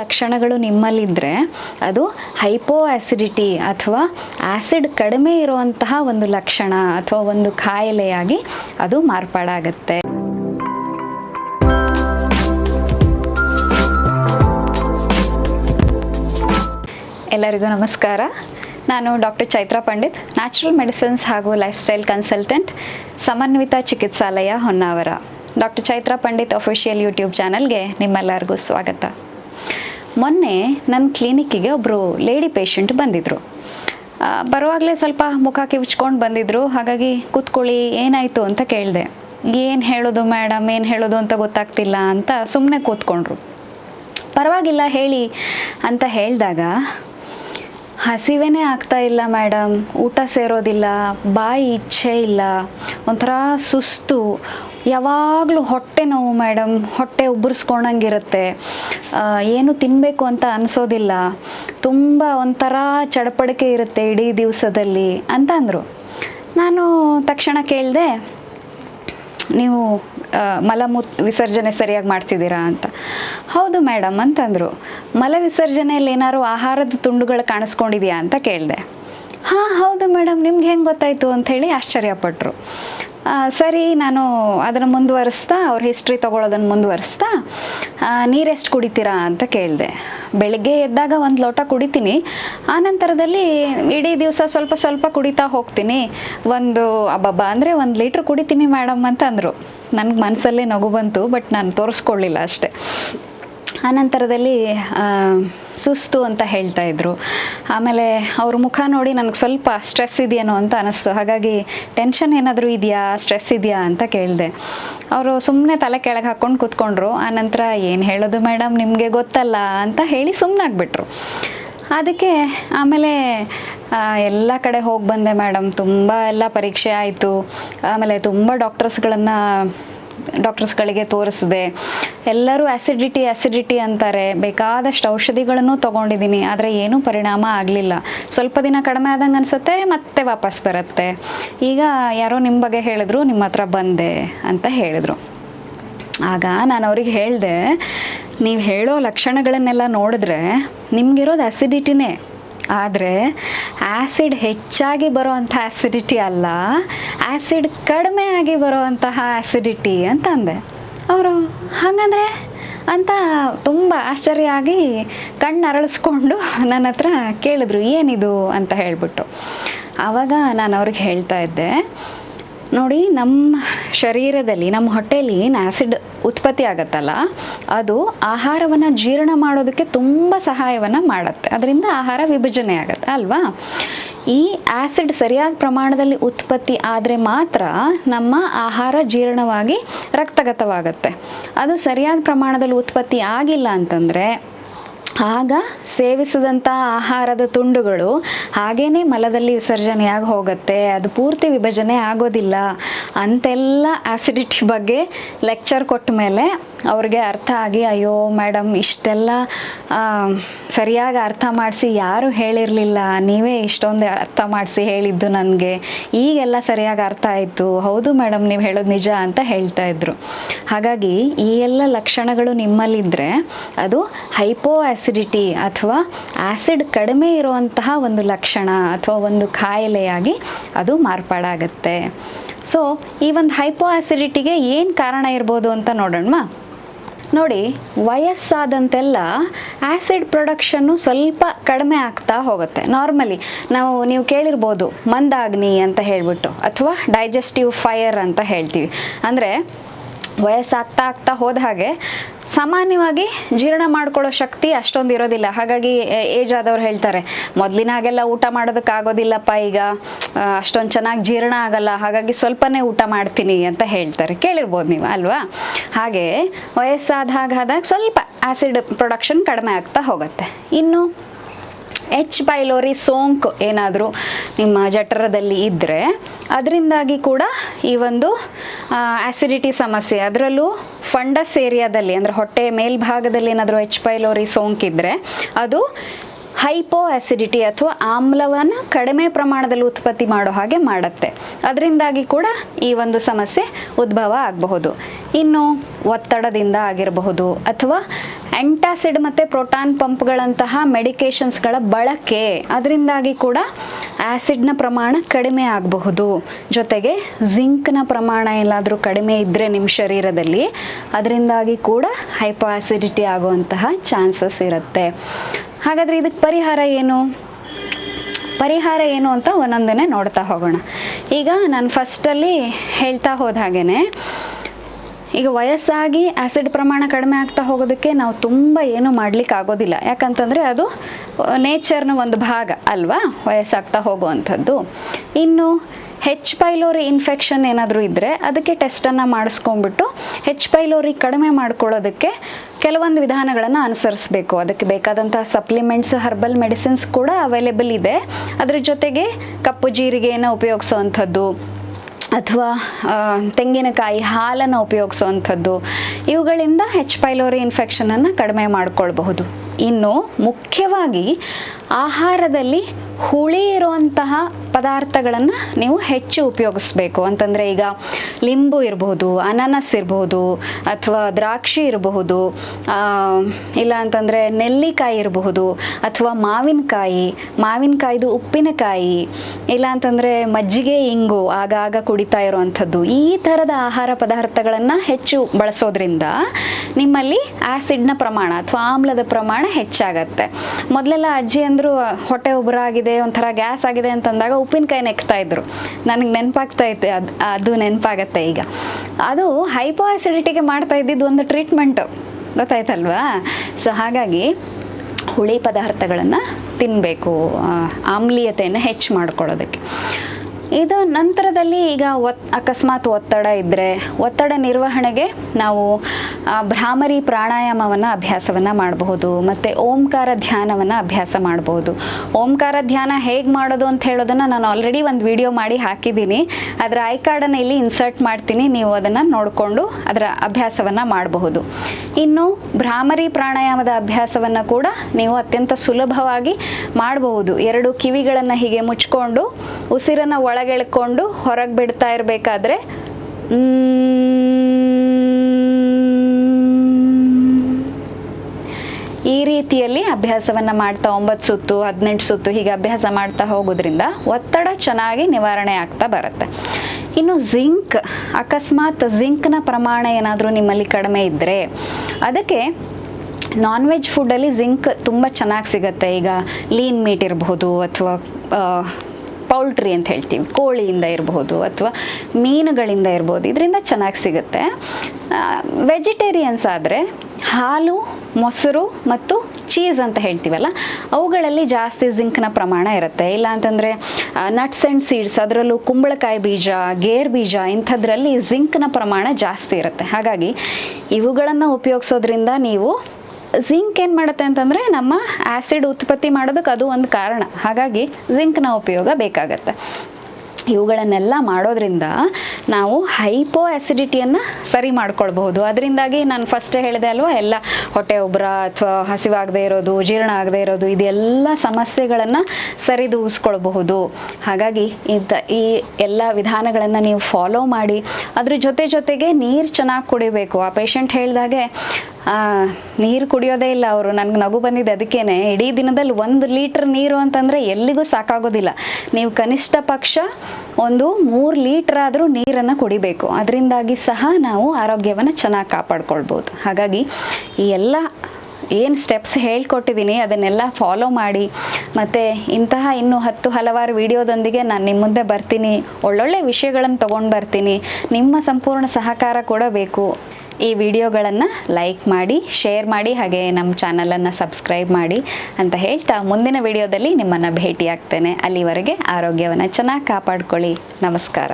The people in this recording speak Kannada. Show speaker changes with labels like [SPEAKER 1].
[SPEAKER 1] ಲಕ್ಷಣಗಳು ನಿಮ್ಮಲ್ಲಿದ್ದರೆ ಅದು ಹೈಪೋ ಆಸಿಡಿಟಿ ಅಥವಾ ಆಸಿಡ್ ಕಡಿಮೆ ಇರುವಂತಹ ಒಂದು ಲಕ್ಷಣ ಅಥವಾ ಒಂದು ಕಾಯಿಲೆಯಾಗಿ ಅದು ಮಾರ್ಪಾಡಾಗುತ್ತೆ. ಎಲ್ಲರಿಗೂ ನಮಸ್ಕಾರ. ನಾನು doctor Chaitra Pandit, natural medicines ಹಾಗೂ lifestyle consultant, Samanvita ಚಿಕಿತ್ಸಾಲಯ Honnavar. Doctor Chaitra Pandit, official YouTube ಚಾನಲ್ಗೆ ನಿಮ್ಮೆಲ್ಲರಿಗೂ ಸ್ವಾಗತ. ಮೊನ್ನೆ ನನ್ನ ಕ್ಲಿನಿಕ್ಕಿಗೆ ಒಬ್ಬರು ಲೇಡಿ ಪೇಷಂಟ್ ಬಂದಿದ್ದರು ಬರುವಾಗಲೇ ಸ್ವಲ್ಪ ಮುಖ ಕಿವಿಚ್ಕೊಂಡು ಬಂದಿದ್ರು. ಹಾಗಾಗಿ ಕೂತ್ಕೊಳ್ಳಿ, ಏನಾಯಿತು ಅಂತ ಕೇಳಿದೆ. ಏನು ಹೇಳೋದು ಮೇಡಮ್ ಏನು ಹೇಳೋದು ಅಂತ ಗೊತ್ತಾಗ್ತಿಲ್ಲ ಅಂತ ಸುಮ್ಮನೆ ಕೂತ್ಕೊಂಡ್ರು. ಪರವಾಗಿಲ್ಲ, ಹೇಳಿ ಅಂತ ಹೇಳಿದಾಗ ಹಸಿವೆನೇ ಆಗ್ತಾ ಇಲ್ಲ ಮೇಡಮ್. ಊಟ ಸೇರೋದಿಲ್ಲ, ಬಾಯಿ ಇಚ್ಛೆ ಇಲ್ಲ. ಒಂಥರ ಸುಸ್ತು. ಯಾವಾಗಲೂ ಹೊಟ್ಟೆ ನೋವು ಮೇಡಮ್. ಹೊಟ್ಟೆ ಉಬ್ಬರಿಸ್ಕೊಂಡಂಗಿರುತ್ತೆ ಏನು ತಿನ್ನಬೇಕು ಅಂತ ಅನಿಸೋದಿಲ್ಲ. ತುಂಬ ಒಂಥರ ಚಡಪಡಿಕೆ ಇರುತ್ತೆ ಇಡೀ ದಿವಸದಲ್ಲಿ ಅಂತ ಅಂದರು. ನಾನು ತಕ್ಷಣ ಕೇಳಿದೆ ನೀವು ಮಲಮೂತ್ ವಿಸರ್ಜನೆ ಸರಿಯಾಗಿ ಮಾಡ್ತಿದ್ದೀರಾ ಅಂತ. ಹೌದು ಮೇಡಮ್, ಅಂತಂದರು. ಮಲ ವಿಸರ್ಜನೆಯಲ್ಲಿ ಏನಾದ್ರು ಆಹಾರದ ತುಂಡುಗಳು ಕಾಣಿಸ್ಕೊಂಡಿದೆಯಾ ಅಂತ ಕೇಳಿದೆ. ಹಾಂ, ಹೌದು ಮೇಡಮ್, ನಿಮ್ಗೆ ಹೆಂಗೆ ಗೊತ್ತಾಯಿತು ಅಂಥೇಳಿ ಆಶ್ಚರ್ಯಪಟ್ಟರು ಸರಿ, ನಾನು ಅದನ್ನು ಮುಂದುವರಿಸ್ತಾ, ಅವ್ರ ಹಿಸ್ಟ್ರಿ ತೊಗೊಳೋದನ್ನು ಮುಂದುವರಿಸ್ತಾ ನೀರೆಷ್ಟು ಕುಡಿತೀರಾ ಅಂತ ಕೇಳಿದೆ. ಬೆಳಗ್ಗೆ ಎದ್ದಾಗ ಒಂದು ಲೋಟ ಕುಡಿತೀನಿ. ಆ ನಂತರದಲ್ಲಿ ಇಡೀ ದಿವಸ ಸ್ವಲ್ಪ ಸ್ವಲ್ಪ ಕುಡಿತಾ ಹೋಗ್ತೀನಿ. ಒಂದು ಅಬ್ಬಬ್ಬ ಅಂದರೆ ಒಂದು ಲೀಟ್ರ್ ಕುಡಿತೀನಿ ಮೇಡಮ್ ಅಂತ ಅಂದರು. ನನಗೆ ಮನಸ್ಸಲ್ಲೇ ನಗು ಬಂತು, ಬಟ್ ನಾನು ತೋರಿಸ್ಕೊಳ್ಳಿಲ್ಲ ಅಷ್ಟೆ. ಆನಂತರದಲ್ಲಿ ಸುಸ್ತು ಅಂತ ಹೇಳ್ತಾ ಇದ್ರು. ಆಮೇಲೆ ಅವ್ರ ಮುಖ ನೋಡಿ ನನಗೆ ಸ್ವಲ್ಪ ಸ್ಟ್ರೆಸ್ ಇದೆಯೇನೋ ಅಂತ ಅನಿಸ್ತು. ಹಾಗಾಗಿ, ಟೆನ್ಷನ್ ಏನಾದರೂ ಇದೆಯಾ? ಸ್ಟ್ರೆಸ್ ಇದೆಯಾ? ಅಂತ ಕೇಳಿದೆ. ಅವರು ಸುಮ್ಮನೆ ತಲೆ ಕೆಳಗೆ ಹಾಕ್ಕೊಂಡು ಕೂತ್ಕೊಂಡ್ರು. ಆನಂತರ, ಏನು ಹೇಳೋದು ಮೇಡಮ್ ನಿಮಗೆ ಗೊತ್ತಲ್ಲ? ಅಂತ ಹೇಳಿ ಸುಮ್ಮನಾಗ್ಬಿಟ್ರು ಅದಕ್ಕೆ ಆಮೇಲೆ ಎಲ್ಲ ಕಡೆ ಹೋಗಿ ಬಂದೆ ಮೇಡಮ್ ತುಂಬ ಎಲ್ಲ ಪರೀಕ್ಷೆ ಆಯಿತು. ಆಮೇಲೆ ತುಂಬ ಡಾಕ್ಟರ್ಸ್ಗಳನ್ನು ಡಾಕ್ಟರ್ಸ್ಗಳಿಗೆ ತೋರಿಸಿದೆ. ಎಲ್ಲರೂ ಆ್ಯಸಿಡಿಟಿ ಆ್ಯಸಿಡಿಟಿ ಅಂತಾರೆ. ಬೇಕಾದಷ್ಟು ಔಷಧಿಗಳನ್ನು ತೊಗೊಂಡಿದ್ದೀನಿ. ಆದರೆ ಏನೂ ಪರಿಣಾಮ ಆಗಲಿಲ್ಲ. ಸ್ವಲ್ಪ ದಿನ ಕಡಿಮೆ ಆದಂಗೆ ಅನಿಸುತ್ತೆ, ಮತ್ತೆ ವಾಪಸ್ ಬರುತ್ತೆ. ಈಗ ಯಾರೋ ನಿಮ್ಮ ಬಗ್ಗೆ ಹೇಳಿದ್ರು, ನಿಮ್ಮ ಹತ್ರ ಬಂದೆ ಅಂತ ಹೇಳಿದರು. ಆಗ ನಾನು ಅವ್ರಿಗೆ ಹೇಳಿದೆ, ನೀವು ಹೇಳೋ ಲಕ್ಷಣಗಳನ್ನೆಲ್ಲ ನೋಡಿದ್ರೆ ನಿಮಗಿರೋದು ಆ್ಯಸಿಡಿಟಿನೇ ಆದರೆ ಆ್ಯಸಿಡ್ ಹೆಚ್ಚಾಗಿ ಬರುವಂಥ ಆ್ಯಸಿಡಿಟಿ ಅಲ್ಲ ಆ್ಯಸಿಡ್ ಕಡಿಮೆ ಆಗಿ ಬರುವಂತಹ ಆ್ಯಸಿಡಿಟಿ ಅಂತ ಅಂದೆ. ಅವರು, ಹಾಗಂದ್ರೆ? ಅಂತ ತುಂಬ ಆಶ್ಚರ್ಯ ಆಗಿ ಕಣ್ಣು ಅರಳಿಸ್ಕೊಂಡು ನನ್ನ ಹತ್ರ ಕೇಳಿದ್ರು, ಏನಿದು? ಅಂತ ಹೇಳಿಬಿಟ್ಟು. ಆವಾಗ ನಾನು ಅವ್ರಿಗೆ ಹೇಳ್ತಾ ಇದ್ದೆ ನೋಡಿ, ನಮ್ಮ ಶರೀರದಲ್ಲಿ, ನಮ್ಮ ಹೊಟ್ಟೆಯಲ್ಲಿ ಏನು ಆ್ಯಸಿಡ್ ಉತ್ಪತ್ತಿ ಆಗತ್ತಲ್ಲ, ಅದು ಆಹಾರವನ್ನು ಜೀರ್ಣ ಮಾಡೋದಕ್ಕೆ ತುಂಬ ಸಹಾಯವನ್ನು ಮಾಡುತ್ತೆ. ಅದರಿಂದ ಆಹಾರ ವಿಭಜನೆ ಆಗುತ್ತೆ, ಅಲ್ವಾ? ಈ ಆ್ಯಸಿಡ್ ಸರಿಯಾದ ಪ್ರಮಾಣದಲ್ಲಿ ಉತ್ಪತ್ತಿ ಆದರೆ ಮಾತ್ರ ನಮ್ಮ ಆಹಾರ ಜೀರ್ಣವಾಗಿ ರಕ್ತಗತವಾಗುತ್ತೆ. ಅದು ಸರಿಯಾದ ಪ್ರಮಾಣದಲ್ಲಿ ಉತ್ಪತ್ತಿ ಆಗಿಲ್ಲ ಅಂತಂದರೆ ಆಗ ಸೇವಿಸಿದಂಥ ಆಹಾರದ ತುಂಡುಗಳು ಹಾಗೇನೆ ಮಲದಲ್ಲಿ ವಿಸರ್ಜನೆಯಾಗಿ ಹೋಗುತ್ತೆ, ಅದು ಪೂರ್ತಿ ವಿಭಜನೆ ಆಗೋದಿಲ್ಲ ಅಂತೆಲ್ಲ ಆ್ಯಸಿಡಿಟಿ ಬಗ್ಗೆ ಲೆಕ್ಚರ್ ಕೊಟ್ಟ ಮೇಲೆ ಅವ್ರಿಗೆ ಅರ್ಥ ಆಗಿ, ಅಯ್ಯೋ ಮೇಡಮ್, ಇಷ್ಟೆಲ್ಲ ಸರಿಯಾಗಿ ಅರ್ಥ ಮಾಡಿಸಿ ಯಾರು ಹೇಳಿರಲಿಲ್ಲ. ನೀವೇ ಇಷ್ಟೊಂದು ಅರ್ಥ ಮಾಡಿಸಿ ಹೇಳಿದ್ದು ನನಗೆ. ಈಗೆಲ್ಲ ಸರಿಯಾಗಿ ಅರ್ಥ ಆಯಿತು. ಹೌದು ಮೇಡಮ್, ನೀವು ಹೇಳೋದು ನಿಜ ಅಂತ ಹೇಳ್ತಾ ಇದ್ರು. ಹಾಗಾಗಿ ಈ ಎಲ್ಲ ಲಕ್ಷಣಗಳು ನಿಮ್ಮಲ್ಲಿದ್ದರೆ ಅದು ಹೈಪೋ ಆಸಿಡಿಟಿ ಅಥವಾ ಆ್ಯಸಿಡ್ ಕಡಿಮೆ ಇರುವಂತಹ ಒಂದು ಲಕ್ಷಣ ಅಥವಾ ಒಂದು ಕಾಯಿಲೆಯಾಗಿ ಅದು ಮಾರ್ಪಾಡಾಗುತ್ತೆ. ಸೊ, ಈ ಒಂದು ಹೈಪೋ ಆಸಿಡಿಟಿಗೆ ಏನು ಕಾರಣ ಇರ್ಬೋದು ಅಂತ ನೋಡೋಣ ನೋಡಿ, ವಯಸ್ಸಾದಂತೆಲ್ಲ ಆ್ಯಸಿಡ್ ಪ್ರೊಡಕ್ಷನ್ನು ಸ್ವಲ್ಪ ಕಡಿಮೆ ಆಗ್ತಾ ಹೋಗುತ್ತೆ. ನಾರ್ಮಲಿ ನಾವು, ನೀವು ಕೇಳಿರ್ಬೋದು, ಮಂದಾಗ್ನಿ ಅಂತ ಹೇಳಿಬಿಟ್ಟು, ಅಥವಾ ಡೈಜೆಸ್ಟಿವ್ ಫೈರ್ ಅಂತ ಹೇಳ್ತೀವಿ. ಅಂದರೆ ವಯಸ್ಸಾಗ್ತಾ ಆಗ್ತಾ ಹೋದ ಹಾಗೆ ಸಾಮಾನ್ಯವಾಗಿ ಜೀರ್ಣ ಮಾಡ್ಕೊಳ್ಳೋ ಶಕ್ತಿ ಅಷ್ಟೊಂದು ಇರೋದಿಲ್ಲ. ಹಾಗಾಗಿ ಏಜ್ ಆದವ್ರು ಹೇಳ್ತಾರೆ, ಮೊದಲಿನ ಹಾಗೆಲ್ಲ ಊಟ ಮಾಡೋದಕ್ಕಾಗೋದಿಲ್ಲಪ್ಪ ಈಗ ಅಷ್ಟೊಂದು ಚೆನ್ನಾಗಿ ಜೀರ್ಣ ಆಗಲ್ಲ, ಹಾಗಾಗಿ ಸ್ವಲ್ಪನೇ ಊಟ ಮಾಡ್ತೀನಿ ಅಂತ ಹೇಳ್ತಾರೆ. ಕೇಳಿರ್ಬೋದು ನೀವು, ಅಲ್ವಾ? ಹಾಗೆ ವಯಸ್ಸಾದ ಹಾಗಾದಾಗ ಸ್ವಲ್ಪ ಆ್ಯಸಿಡ್ ಪ್ರೊಡಕ್ಷನ್ ಕಡಿಮೆ ಆಗ್ತಾ ಹೋಗುತ್ತೆ. ಇನ್ನು ಎಚ್ ಪೈಲೋರಿ ಸೋಂಕು ಏನಾದರೂ ನಿಮ್ಮ ಜಠರದಲ್ಲಿ ಇದ್ದರೆ ಅದರಿಂದಾಗಿ ಕೂಡ ಈ ಒಂದು ಆ್ಯಸಿಡಿಟಿ ಸಮಸ್ಯೆ, ಅದರಲ್ಲೂ ಫಂಡಸ್ ಏರಿಯಾದಲ್ಲಿ ಅಂದರೆ ಹೊಟ್ಟೆ ಮೇಲ್ಭಾಗದಲ್ಲಿ ಏನಾದರೂ ಎಚ್ ಪೈಲೋರಿ ಸೋಂಕಿದ್ರೆ ಅದು ಹೈಪೋ ಆ್ಯಸಿಡಿಟಿ ಅಥವಾ ಆಮ್ಲವನ್ನು ಕಡಿಮೆ ಪ್ರಮಾಣದಲ್ಲಿ ಉತ್ಪತ್ತಿ ಮಾಡೋ ಹಾಗೆ ಮಾಡುತ್ತೆ. ಅದರಿಂದಾಗಿ ಕೂಡ ಈ ಒಂದು ಸಮಸ್ಯೆ ಉದ್ಭವ ಆಗಬಹುದು. ಇನ್ನು ಒತ್ತಡದಿಂದ ಆಗಿರಬಹುದು ಅಥವಾ ಎಂಟಾಸಿಡ್ ಮತ್ತು ಪ್ರೋಟಾನ್ ಪಂಪ್ಗಳಂತಹ ಮೆಡಿಕೇಶನ್ಸ್ಗಳ ಬಳಕೆ, ಅದರಿಂದಾಗಿ ಕೂಡ ಆ್ಯಸಿಡ್ನ ಪ್ರಮಾಣ ಕಡಿಮೆ ಆಗಬಹುದು. ಜೊತೆಗೆ ಜಿಂಕ್ನ ಪ್ರಮಾಣ ಎಲ್ಲಾದರೂ ಕಡಿಮೆ ಇದ್ದರೆ ನಿಮ್ಮ ಶರೀರದಲ್ಲಿ, ಅದರಿಂದಾಗಿ ಕೂಡ ಹೈಪೋ ಆ್ಯಸಿಡಿಟಿ ಆಗುವಂತಹ ಚಾನ್ಸಸ್ ಇರುತ್ತೆ. ಹಾಗಾದರೆ ಇದಕ್ಕೆ ಪರಿಹಾರ ಏನು? ಪರಿಹಾರ ಏನು ಅಂತ ಒಂದೊಂದನ್ನೇ ನೋಡ್ತಾ ಹೋಗೋಣ. ಈಗ ನಾನು ಫಸ್ಟಲ್ಲಿ ಹೇಳ್ತಾ ಹೋದ ಹಾಗೇ ಈಗ ವಯಸ್ಸಾಗಿ ಆ್ಯಸಿಡ್ ಪ್ರಮಾಣ ಕಡಿಮೆ ಆಗ್ತಾ ಹೋಗೋದಕ್ಕೆ ನಾವು ತುಂಬ ಏನು ಮಾಡ್ಲಿಕ್ಕೆ ಆಗೋದಿಲ್ಲ ಯಾಕಂತಂದರೆ ಅದು ನೇಚರ್ನ ಒಂದು ಭಾಗ ಅಲ್ವಾ? ವಯಸ್ಸಾಗ್ತಾ ಹೋಗುವಂಥದ್ದು. ಇನ್ನು ಹೆಚ್ ಪೈಲೋರಿ ಇನ್ಫೆಕ್ಷನ್ ಏನಾದರೂ ಇದ್ದರೆ ಅದಕ್ಕೆ ಟೆಸ್ಟನ್ನು ಮಾಡಿಸ್ಕೊಂಡ್ಬಿಟ್ಟು ಹೆಚ್ ಪೈಲೋರಿ ಕಡಿಮೆ ಮಾಡ್ಕೊಳ್ಳೋದಕ್ಕೆ ಕೆಲವೊಂದು ವಿಧಾನಗಳನ್ನು ಅನುಸರಿಸಬೇಕು. ಅದಕ್ಕೆ ಬೇಕಾದಂತಹ ಸಪ್ಲಿಮೆಂಟ್ಸ್ ಹರ್ಬಲ್ ಮೆಡಿಸಿನ್ಸ್ ಕೂಡ ಅವೈಲೇಬಲ್ ಇದೆ. ಅದರ ಜೊತೆಗೆ ಕಪ್ಪು ಜೀರಿಗೆಯನ್ನು ಉಪಯೋಗಿಸೋವಂಥದ್ದು ಅಥವಾ ತೆಂಗಿನಕಾಯಿ ಹಾಲನ್ನು ಉಪಯೋಗಿಸುವಂಥದ್ದು ಇವುಗಳಿಂದ ಹೆಚ್ ಪೈಲೋರಿ ಇನ್ಫೆಕ್ಷನನ್ನು ಕಡಿಮೆ ಮಾಡಿಕೊಳ್ಬಹುದು. ಇನ್ನು ಮುಖ್ಯವಾಗಿ ಆಹಾರದಲ್ಲಿ ಹುಳಿ ಇರುವಂತಹ ಪದಾರ್ಥಗಳನ್ನು ನೀವು ಹೆಚ್ಚು ಉಪಯೋಗಿಸ್ಬೇಕು. ಅಂತಂದರೆ ಈಗ ಲಿಂಬು ಇರಬಹುದು, ಅನಾನಸ್ ಇರಬಹುದು, ಅಥವಾ ದ್ರಾಕ್ಷಿ ಇರಬಹುದು ಇಲ್ಲ ಅಂತಂದರೆ ನೆಲ್ಲಿಕಾಯಿ ಇರಬಹುದು, ಅಥವಾ ಮಾವಿನಕಾಯಿ, ಮಾವಿನಕಾಯಿದು ಉಪ್ಪಿನಕಾಯಿ, ಇಲ್ಲ ಅಂತಂದರೆ ಮಜ್ಜಿಗೆ ಇಂಗು ಆಗಾಗ ಕುಡಿತಾ ಇರುವಂಥದ್ದು. ಈ ಥರದ ಆಹಾರ ಪದಾರ್ಥಗಳನ್ನು ಹೆಚ್ಚು ಬಳಸೋದ್ರಿಂದ ನಿಮ್ಮಲ್ಲಿ ಆ್ಯಸಿಡ್ನ ಪ್ರಮಾಣ ಅಥವಾ ಆಮ್ಲದ ಪ್ರಮಾಣ ಹೆಚ್ಚಾಗತ್ತೆ. ಮೊದಲೆಲ್ಲ ಅಜ್ಜಿ ಅಂದರು, ಹೊಟ್ಟೆ ಉಬ್ಬರಾಗಿದೆ ಒಂಥರ ಗ್ಯಾಸ್ ಆಗಿದೆ ಅಂತಂದಾಗ ಉಪ್ಪಿನಕಾಯಿ ನೆಕ್ತಾ ಇದ್ರು. ನನಗೆ ನೆನಪಾಗ್ತಾ ಇತ್ತು, ಅದು ಅದು ನೆನಪಾಗತ್ತೆ ಈಗ. ಅದು ಹೈಪೋ ಆಸಿಡಿಟಿಗೆ ಮಾಡ್ತಾ ಇದ್ದಿದ್ದು ಒಂದು ಟ್ರೀಟ್ಮೆಂಟು ಗೊತ್ತಾಯ್ತಲ್ವಾ? ಸೊ ಹಾಗಾಗಿ ಹುಳಿ ಪದಾರ್ಥಗಳನ್ನು ತಿನ್ನಬೇಕು ಆಮ್ಲೀಯತೆಯನ್ನು ಹೆಚ್ಚು ಮಾಡ್ಕೊಳ್ಳೋದಕ್ಕೆ. ಇದು ನಂತರದಲ್ಲಿ ಈಗ ಒತ್, ಅಕಸ್ಮಾತ್ ಒತ್ತಡ ಇದ್ದರೆ ಒತ್ತಡ ನಿರ್ವಹಣೆಗೆ ನಾವು ಭ್ರಾಮರಿ ಪ್ರಾಣಾಯಾಮವನ್ನು ಅಭ್ಯಾಸವನ್ನು ಮಾಡಬಹುದು, ಮತ್ತು ಓಂಕಾರ ಧ್ಯಾನವನ್ನು ಅಭ್ಯಾಸ ಮಾಡಬಹುದು. ಓಂಕಾರ ಧ್ಯಾನ ಹೇಗೆ ಮಾಡೋದು ಅಂತ ಹೇಳೋದನ್ನು ನಾನು ಆಲ್ರೆಡಿ ಒಂದು ವಿಡಿಯೋ ಮಾಡಿ ಹಾಕಿದ್ದೀನಿ. ಅದರ ಐ ಕಾರ್ಡನ್ನು ಇಲ್ಲಿ ಇನ್ಸರ್ಟ್ ಮಾಡ್ತೀನಿ, ನೀವು ಅದನ್ನು ನೋಡಿಕೊಂಡು ಅದರ ಅಭ್ಯಾಸವನ್ನು ಮಾಡಬಹುದು. ಇನ್ನು ಭ್ರಾಮರಿ ಪ್ರಾಣಾಯಾಮದ ಅಭ್ಯಾಸವನ್ನು ಕೂಡ ನೀವು ಅತ್ಯಂತ ಸುಲಭವಾಗಿ ಮಾಡಬಹುದು. ಎರಡು ಕಿವಿಗಳನ್ನು ಹೀಗೆ ಮುಚ್ಕೊಂಡು, ಉಸಿರನ್ನು ಒಳಗೆಳ್ಕೊಂಡು ಹೊರಗೆ ಬಿಡ್ತಾ ಇರಬೇಕಾದ್ರೆ ಈ ರೀತಿಯಲ್ಲಿ ಅಭ್ಯಾಸವನ್ನು ಮಾಡ್ತಾ ಒಂಬತ್ತು ಸುತ್ತು, ಹದಿನೆಂಟು ಸುತ್ತು ಹೀಗೆ ಅಭ್ಯಾಸ ಮಾಡ್ತಾ ಹೋಗೋದ್ರಿಂದ ಒತ್ತಡ ಚೆನ್ನಾಗಿ ನಿವಾರಣೆ ಆಗ್ತಾ ಬರುತ್ತೆ. ಇನ್ನು ಜಿಂಕ್, ಅಕಸ್ಮಾತ್ ಜಿಂಕ್ನ ಪ್ರಮಾಣ ಏನಾದರೂ ನಿಮ್ಮಲ್ಲಿ ಕಡಿಮೆ ಇದ್ದರೆ ಅದಕ್ಕೆ ನಾನ್ ವೆಜ್ ಫುಡ್ಡಲ್ಲಿ ಜಿಂಕ್ ತುಂಬ ಚೆನ್ನಾಗಿ ಸಿಗುತ್ತೆ. ಈಗ ಲೀನ್ ಮೀಟ್ ಇರಬಹುದು ಅಥವಾ ಪೌಲ್ಟ್ರಿ ಅಂತ ಹೇಳ್ತೀವಿ. ಕೋಳಿಯಿಂದ ಇರಬಹುದು ಅಥವಾ ಮೀನುಗಳಿಂದ ಇರ್ಬೋದು. ಇದರಿಂದ ಚೆನ್ನಾಗಿ ಸಿಗುತ್ತೆ. ವೆಜಿಟೇರಿಯನ್ಸ್ ಆದರೆ ಹಾಲು, ಮೊಸರು ಮತ್ತು ಚೀಸ್ ಅಂತ ಹೇಳ್ತೀವಲ್ಲ, ಅವುಗಳಲ್ಲಿ ಜಾಸ್ತಿ ಜಿಂಕ್ನ ಪ್ರಮಾಣ ಇರುತ್ತೆ. ಇಲ್ಲ ಅಂತಂದರೆ ನಟ್ಸ್ ಆ್ಯಂಡ್ ಸೀಡ್ಸ್ ಅದರಲ್ಲೂ ಕುಂಬಳಕಾಯಿ ಬೀಜ, ಗೇರ್ ಬೀಜ, ಇಂಥದ್ರಲ್ಲಿ ಜಿಂಕ್ನ ಪ್ರಮಾಣ ಜಾಸ್ತಿ ಇರುತ್ತೆ. ಹಾಗಾಗಿ ಇವುಗಳನ್ನು ಉಪಯೋಗಿಸೋದ್ರಿಂದ ನೀವು ಜಿಂಕ್ ಏನು ಮಾಡುತ್ತೆ ಅಂತಂದರೆ ನಮ್ಮ ಆ್ಯಸಿಡ್ ಉತ್ಪತ್ತಿ ಮಾಡೋದಕ್ಕೆ ಅದು ಒಂದು ಕಾರಣ. ಹಾಗಾಗಿ ಜಿಂಕ್ನ ಉಪಯೋಗ ಬೇಕಾಗತ್ತೆ. ಇವುಗಳನ್ನೆಲ್ಲ ಮಾಡೋದ್ರಿಂದ ನಾವು ಹೈಪೋ ಆ್ಯಸಿಡಿಟಿಯನ್ನು ಸರಿ ಮಾಡ್ಕೊಳ್ಬಹುದು. ಅದರಿಂದಾಗಿ ನಾನು ಫಸ್ಟ್ ಹೇಳಿದೆ ಅಲ್ವಾ, ಎಲ್ಲ ಹೊಟ್ಟೆ ಉಬ್ಬರ ಅಥವಾ ಹಸಿವಾಗದೇ ಇರೋದು, ಜೀರ್ಣ ಆಗದೆ ಇರೋದು, ಇದೆಲ್ಲ ಸಮಸ್ಯೆಗಳನ್ನು ಸರಿದೂಸ್ಕೊಳ್ಬಹುದು ಹಾಗಾಗಿ ಇಂಥ ಈ ಎಲ್ಲ ವಿಧಾನಗಳನ್ನು ನೀವು ಫಾಲೋ ಮಾಡಿ, ಅದ್ರ ಜೊತೆ ಜೊತೆಗೆ ನೀರು ಚೆನ್ನಾಗಿ ಕುಡಿಬೇಕು. ಆ ಪೇಷಂಟ್ ಹೇಳಿದಾಗೆ ನೀರು ಕುಡಿಯೋದೇ ಇಲ್ಲ ಅವರು. ನನಗೆ ನಗು ಬಂದಿದೆ ಅದಕ್ಕೇನೆ. ಇಡೀ ದಿನದಲ್ಲಿ ಒಂದು ಲೀಟ್ರ್ ನೀರು ಅಂತಂದರೆ ಎಲ್ಲಿಗೂ ಸಾಕಾಗೋದಿಲ್ಲ. ನೀವು ಕನಿಷ್ಠ ಪಕ್ಷ ಒಂದು ಮೂರು ಲೀಟ್ರ್ ಆದರೂ ನೀರನ್ನು ಕುಡಿಬೇಕು. ಅದರಿಂದಾಗಿ ಸಹ ನಾವು ಆರೋಗ್ಯವನ್ನು ಚೆನ್ನಾಗಿ ಕಾಪಾಡ್ಕೊಳ್ಬೋದು. ಹಾಗಾಗಿ ಈ ಎಲ್ಲ ಏನು ಸ್ಟೆಪ್ಸ್ ಹೇಳ್ಕೊಟ್ಟಿದ್ದೀನಿ ಅದನ್ನೆಲ್ಲ ಫಾಲೋ ಮಾಡಿ. ಮತ್ತು ಇಂತಹ ಇನ್ನೂ ಹತ್ತು ಹಲವಾರು ವಿಡಿಯೋದೊಂದಿಗೆ ನಾನು ನಿಮ್ಮ ಮುಂದೆ ಬರ್ತೀನಿ. ಒಳ್ಳೊಳ್ಳೆ ವಿಷಯಗಳನ್ನು ತೊಗೊಂಡು ಬರ್ತೀನಿ. ನಿಮ್ಮ ಸಂಪೂರ್ಣ ಸಹಕಾರ ಕೂಡ ಬೇಕು. ಈ ವಿಡಿಯೋಗಳನ್ನು ಲೈಕ್ ಮಾಡಿ ಶೇರ್ ಮಾಡಿ, ಹಾಗೆ ನಮ್ಮ ಚಾನಲನ್ನು ಸಬ್ಸ್ಕ್ರೈಬ್ ಮಾಡಿ ಅಂತ ಹೇಳ್ತಾ ಮುಂದಿನ ವಿಡಿಯೋದಲ್ಲಿ ನಿಮ್ಮನ್ನು ಭೇಟಿಯಾಗ್ತೇನೆ. ಅಲ್ಲಿವರೆಗೆ ಆರೋಗ್ಯವನ್ನು ಚೆನ್ನಾಗಿ ಕಾಪಾಡ್ಕೊಳ್ಳಿ. ನಮಸ್ಕಾರ.